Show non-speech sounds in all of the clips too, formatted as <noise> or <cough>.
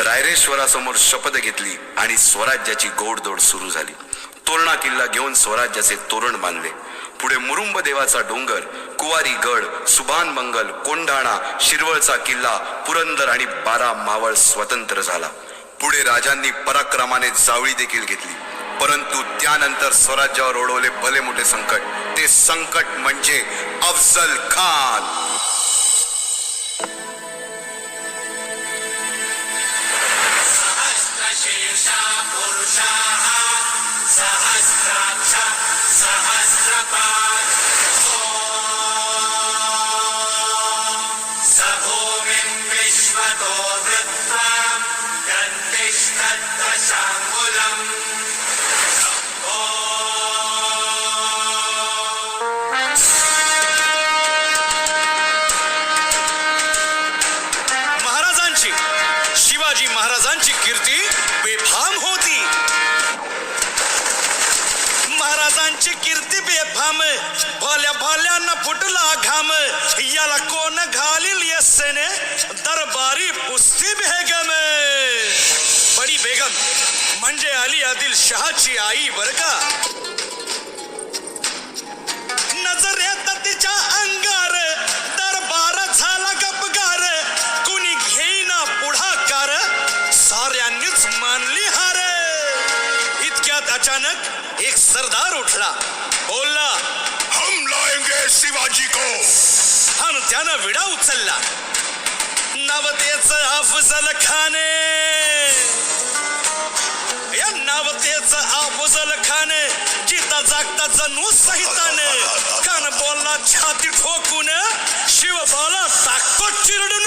रायरेश्वरासमोर शपथ घेतली आणि स्वराज्याची गोडदोड सुरू झाली. तोरणा किल्ला घेऊन स्वराज्याचे तोरण बांधले. पुढे मुरुंब देवाचा डोंगर कुवारी गड सुभान मंगल कोंढाणा शिरवळचा किल्ला पुरंदर आणि बारा मावळ स्वतंत्र झाला. पुढे राजांनी पराक्रमाने जावळी देखील घेतली. परंतु त्यानंतर स्वराज्यावर ओढवले भले मोठे संकट. ते संकट म्हणजे अफजल खान. Southside. कीर्ती बेफाम भल्या भल्यांना फुटला घाम। याला कोण घालील यस्सेने दरबारी पुस्ती बेगम। बडी बेगम म्हणजे अली आदिल शहाची आई बर का? नजरेत तिच्या त्यानं विडा उचलला. नवतेच अफजल खाने. या नवतेच अफजल खाने जिता जागता जणू सहिताने कान बोलला छाती ठोकून शिवबाला टाकतो चिरडून.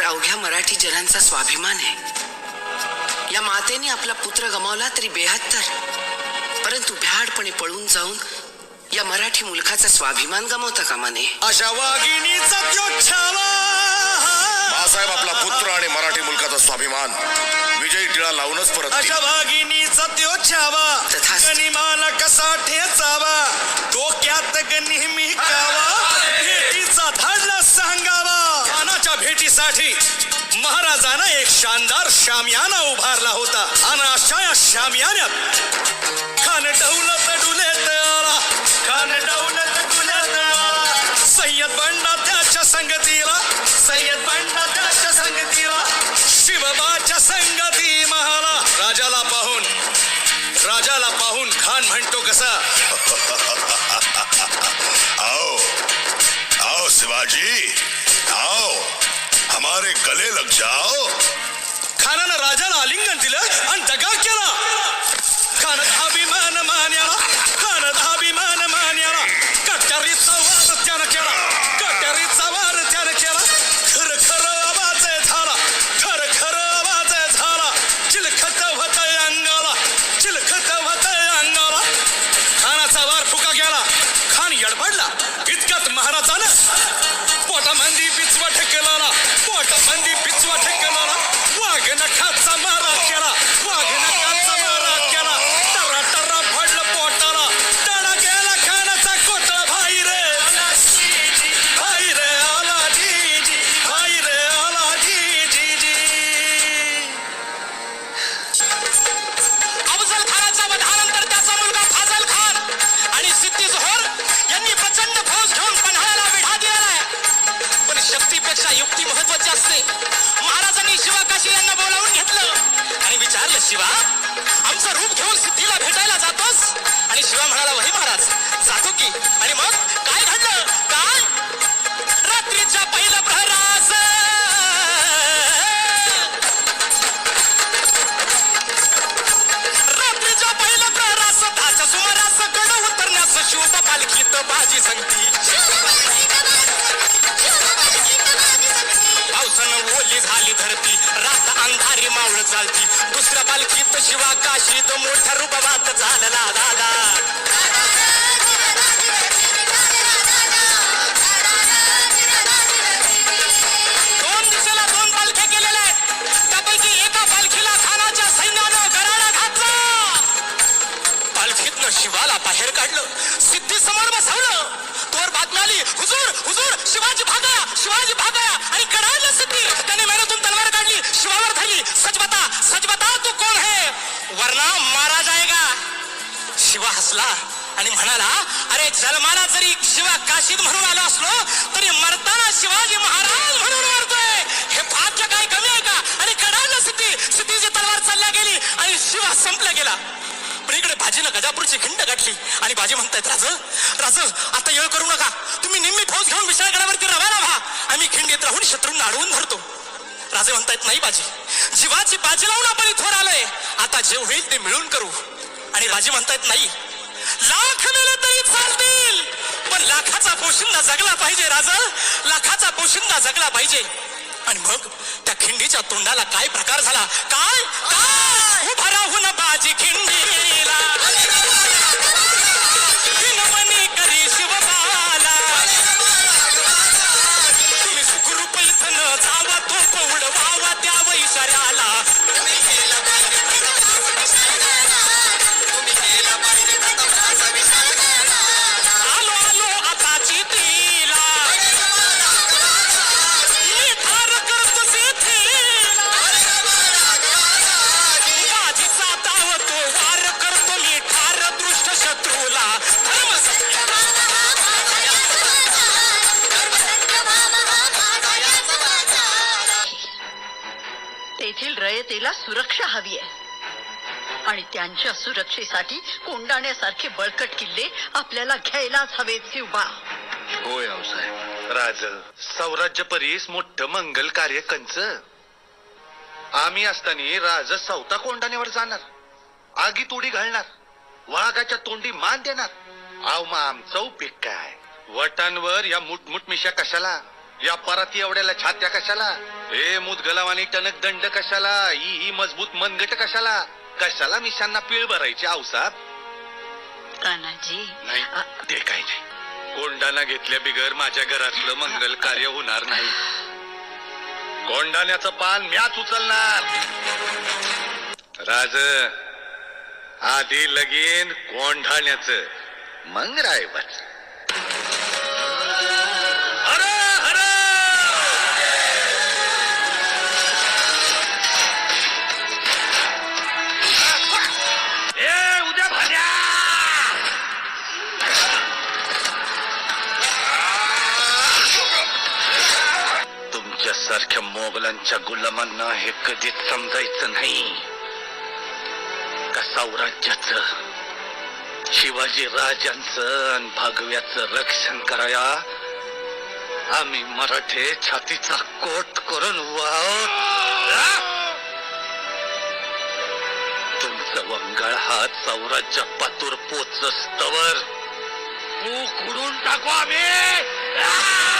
तर अवघ्या मराठी जनांचा स्वाभिमान आहे. या मातेने आपला पुत्र गमावला तरी बेहत्तर. परंतु भ्याडपणे पळून जाऊन या मराठी मुलखाचा स्वाभिमान गमावता कामा नये. अशा वाघिणीचा बाळासाहेब आपला पुत्र आणि मराठी मुलकाचा स्वाभिमान. विजयी टिळा लावूनच परत अशा वाघिणीचा त्यो छावा तथास्तु. गनिमाला कसा ठेचावा? डोक्यात नेहमी कावा करण्यासाठी महाराजानं एक शानदार शामियाना उभारला होता. आणि अशा या शामियान्यात खान डौल तडुले आला खान डौल तडुले आला सय्यद बंडा त्याच्या संगतीला सय्यद बंडा त्याच्या संगतीला शिवबाच्या संगती महाला. राजाला पाहून राजाला पाहून खान म्हणतो कसा? <laughs> आओ आओ शिवाजी आओ. हमारे गले लग जाओ। खानानं राजाला आलिंगन दिलं आणि दगा केला। खान अभिमान मान्याला खान अभिमान मान्याला असते महाराजांनी शिवा काशी यांना बोलावून घेतलं. आणि विचारलं शिवा आमचं रूप घेऊन सिद्धीला भेटायला जातोस? आणि शिवा म्हणाला वही महाराज जातो की. आणि मग काय घडलं? काय रात्रीच्या पहिल्या प्रहरास रात्रीच्या पहिल्या प्रहरास दहाच्या सुमारास गड उतरण्यास शिव पालखीत भाजी सांगती. शिवा काशीत मोठ्या रुबाबात झालेला दादा हसला आणि म्हणाला अरे जन्माला जरी शिवा काशीत म्हणून आलो असलो तरी मरताना शिवाजी महाराज म्हणून मरतोय. हे भाग्य काय कमी आहे का? आणि कडाडलं सिद्धी सिद्धीची तलवार चालल्या गेली आणि शिवा संपला गेला. पण इकडे भाजीनं गजापूरची खिंड गाठली आणि बाजी म्हणतायत राज राज आता येळ करू नका. तुम्ही निम्मी फौज घेऊन विशाळगडावरती रवाना व्हा. आम्ही खिंडीत राहून शत्रूंना अडवून धरतो. राजे म्हणतायत नाही बाजी जीवाची बाजी लावून आपण इथवर आलोय. आता जे होईल ते मिळून करू. आणि राजे म्हणतायत नाही लाख मेले तरी चालतील. पण लाखाचा पोशिंदा जगला पाहिजे राजा. लाखाचा पोशिंदा जगला पाहिजे. आणि मग त्या खिंडीच्या तोंडाला काय प्रकार झाला? काय? काय? उभा राहून बाजी खिंडीला. शिवबाला. तुम्ही सुखरूप इथं जावा तो पौड वावा त्या वैशाऱ्या सुरक्षा हवी आहे. आणि त्यांच्या सुरक्षेसाठी कोंडाण्यासारखे बळकट किल्ले आपल्याला घ्यायलाच हवेत शिवबा होय आऊसाहेब राज सौराज्य परीस मोठं मंगल कार्य कंच. आम्ही असताना राज सौता कोंडाण्यावर जाणार. आगीत उडी घालणार. वाघाच्या तोंडी मान देणार. आव मग आमचा उपयोग काय? वटांवर या मुठमुठ मिशा कशाला? या पराती एवढ्याला छात्या कशाला? ए मुदगलावानी टणक दंड कशाला? ही ही मजबूत मनगट कशाला? कशाला मिशांना पीळ भरायची आऊसाहेब कान्हाजी नाही ते काही नाही. कोंडाना घेतल्या बिगर माझ्या घरातलं मंगल कार्य होणार नाही. कोंडाण्याचं पान म्याच उचलणार. राज आधी लगीन कोंढाण्याचं. मग रायवर सारख्या मोगलांच्या गुलामांना हे कधीच समजायचं नाही. का साम्राज्याचं शिवाजी राजांचं आणि भगव्याचं रक्षण कराया? आम्ही मराठे छातीचा कोट करून वाहत तुमचं वंगाळ हा सौराज्य पातूर पोचस्तवर उकडून टाकू आम्ही!